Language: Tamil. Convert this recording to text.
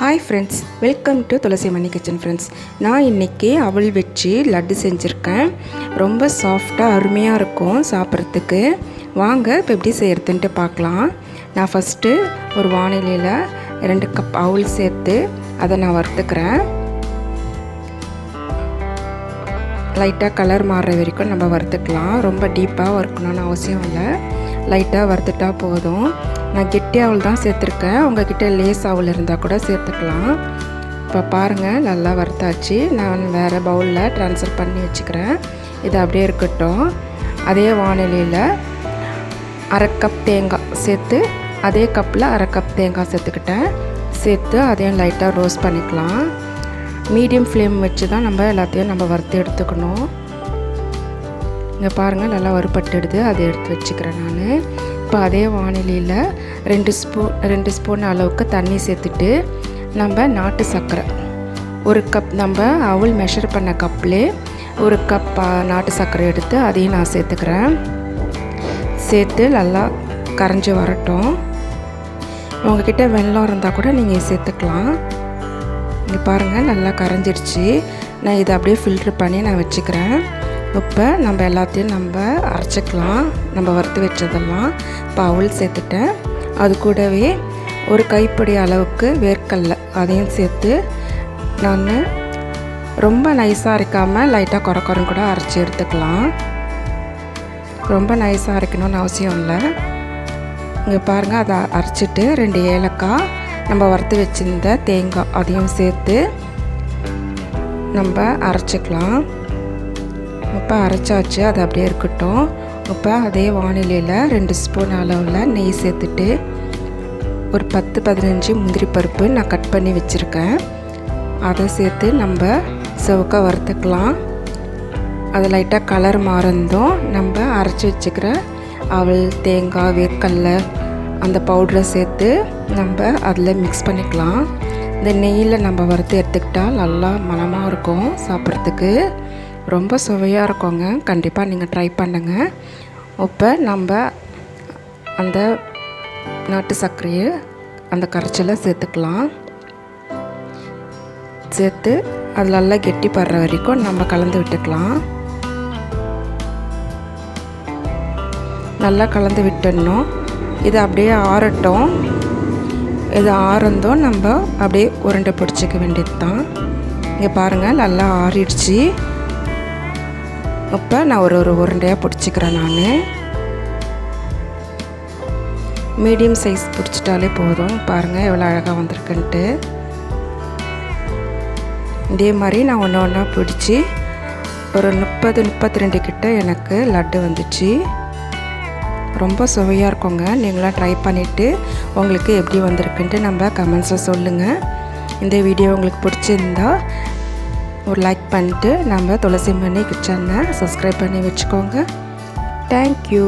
Hi friends welcome to Thulasi Mani kitchen friends நான் இன்றைக்கி அவள் வச்சு லட்டு செஞ்சுருக்கேன். ரொம்ப சாஃப்டாக அருமையாக இருக்கும் சாப்பிட்றதுக்கு. வாங்க இப்போ எப்படி செய்கிறதுன்ட்டு பார்க்கலாம். நான் ஃபஸ்ட்டு ஒரு வானிலையில் ரெண்டு கப் அவல் சேர்த்து அதை நான் வறுத்துக்கிறேன். லைட்டாக கலர் மாறுற வரைக்கும் நம்ம வறுத்துக்கலாம். ரொம்ப டீப்பாக வறுக்கணும்னு அவசியம் இல்லை. லைட்டாக வறுத்துட்டால் போதும். நான் கெட்டி அவள் தான் சேர்த்துருக்கேன். உங்ககிட்ட லேஸ் அவள் இருந்தால் கூட சேர்த்துக்கலாம். இப்போ பாருங்கள் நல்லா வறுத்தாச்சு. நான் வேறு பவுலில் ட்ரான்ஸ்ஃபர் பண்ணி வச்சுக்கிறேன். இது அப்படியே இருக்கட்டும். அதே வானிலையில் அரை கப் தேங்காய் சேர்த்து அதே கப்பில் அரை கப் தேங்காய் சேர்த்துக்கிட்டேன். சேர்த்து அதையும் லைட்டாக ரோஸ்ட் பண்ணிக்கலாம். மீடியம் ஃப்ளேம் வச்சு தான் நம்ம எல்லாத்தையும் நம்ம வறுத்து எடுத்துக்கணும். இங்கே பாருங்கள் நல்லா வறுபட்டுடுது. அதை எடுத்து வச்சுக்கிறேன் நான். இப்போ அதே வானிலையில் ரெண்டு ஸ்பூன் ரெண்டு ஸ்பூன் அளவுக்கு தண்ணி சேர்த்துட்டு நம்ம நாட்டு சர்க்கரை. ஒரு கப் நம்ம அவள் மெஷர் பண்ண கப்லே ஒரு கப் நாட்டு சர்க்கரை எடுத்து அதையும் நான் சேர்த்துக்கிறேன். சேர்த்து நல்லா கரைஞ்சி வரட்டும். உங்ககிட்ட வெள்ளம் இருந்தால் கூட நீங்கள் சேர்த்துக்கலாம். இங்கே பாருங்கள் நல்லா கரைஞ்சிருச்சு. நான் இதை அப்படியே ஃபில்ட்ரு பண்ணி நான் வச்சுக்கிறேன். இப்போ நம்ம எல்லாத்தையும் நம்ம அரைச்சிக்கலாம். நம்ம வறுத்து வச்சதெல்லாம் இப்போ அவள் சேர்த்துட்டேன். அது கூடவே ஒரு கைப்பிடி அளவுக்கு வேர்க்கல்ல அதையும் சேர்த்து நான் ரொம்ப நைஸாக அரைக்காமல் லைட்டாக குறை கூட அரைச்சி எடுத்துக்கலாம். ரொம்ப நைஸாக அரைக்கணும்னு அவசியம் இல்லை. இங்கே பாருங்கள் அதை அரைச்சிட்டு ரெண்டு ஏலக்காய் நம்ம வறுத்து வச்சுருந்த தேங்காய் அதையும் சேர்த்து நம்ம அரைச்சிக்கலாம். இப்போ அரைச்சாச்சு அது அப்படியே இருக்கட்டும். இப்போ அதே வானிலையில் ரெண்டு ஸ்பூன் அளவில் நெய் சேர்த்துட்டு ஒரு பத்து பதினஞ்சு முந்திரி பருப்பு நான் கட் பண்ணி வச்சுருக்கேன். அதை சேர்த்து நம்ம செவக்க வறுத்துக்கலாம். அது லைட்டாக கலர் மாறந்தும் நம்ம அரைச்சி வச்சுக்கிற அவள் தேங்காய் வேர்க்கடல அந்த பவுடரை சேர்த்து நம்ம அதில் மிக்ஸ் பண்ணிக்கலாம். இந்த நெய்யில் நம்ம வறுத்து எடுத்துக்கிட்டால் நல்லா மனமாக இருக்கும் சாப்பிட்றதுக்கு. ரொம்ப சுவையாக இருக்குங்க. கண்டிப்பாக நீங்கள் ட்ரை பண்ணுங்கள் இப்போ நம்ம அந்த நாட்டு சர்க்கரையை அந்த கரைச்சலை சேர்த்துக்கலாம். சேர்த்து அது நல்லா கெட்டி படுற வரைக்கும் நம்ம கலந்து விட்டுக்கலாம். நல்லா கலந்து விட்டுடணும். இது அப்படியே ஆறட்டும். இது ஆறந்தும் நம்ம அப்படியே உருண்டை பிடிச்சிக்க வேண்டியது தான் இங்கே பாருங்கள் நல்லா ஆறிடுச்சு. இப்போ நான் ஒரு ஒரு உருண்டையாக பிடிச்சிக்கிறேன் நான். மீடியம் சைஸ் பிடிச்சிட்டாலே போதும். பாருங்கள் எவ்வளோ அழகாக வந்திருக்குன்ட்டு. இதே மாதிரி நான் ஒன்று ஒன்றா பிடிச்சி ஒரு முப்பது முப்பத்தி ரெண்டு கிட்ட எனக்கு லட்டு வந்துச்சு. ரொம்ப சுவையாக இருக்குங்க. நீங்களாம் ட்ரை பண்ணிவிட்டு உங்களுக்கு எப்படி வந்திருக்குன்ட்டு நம்ம கமெண்ட்ஸை சொல்லுங்கள் இந்த வீடியோ உங்களுக்கு பிடிச்சிருந்தா ஒரு லைக் பண்ணிட்டு நம்ம துளசி மணி கிச்சனை சப்ஸ்கிரைப் பண்ணி வச்சுக்கோங்க. தேங்க்யூ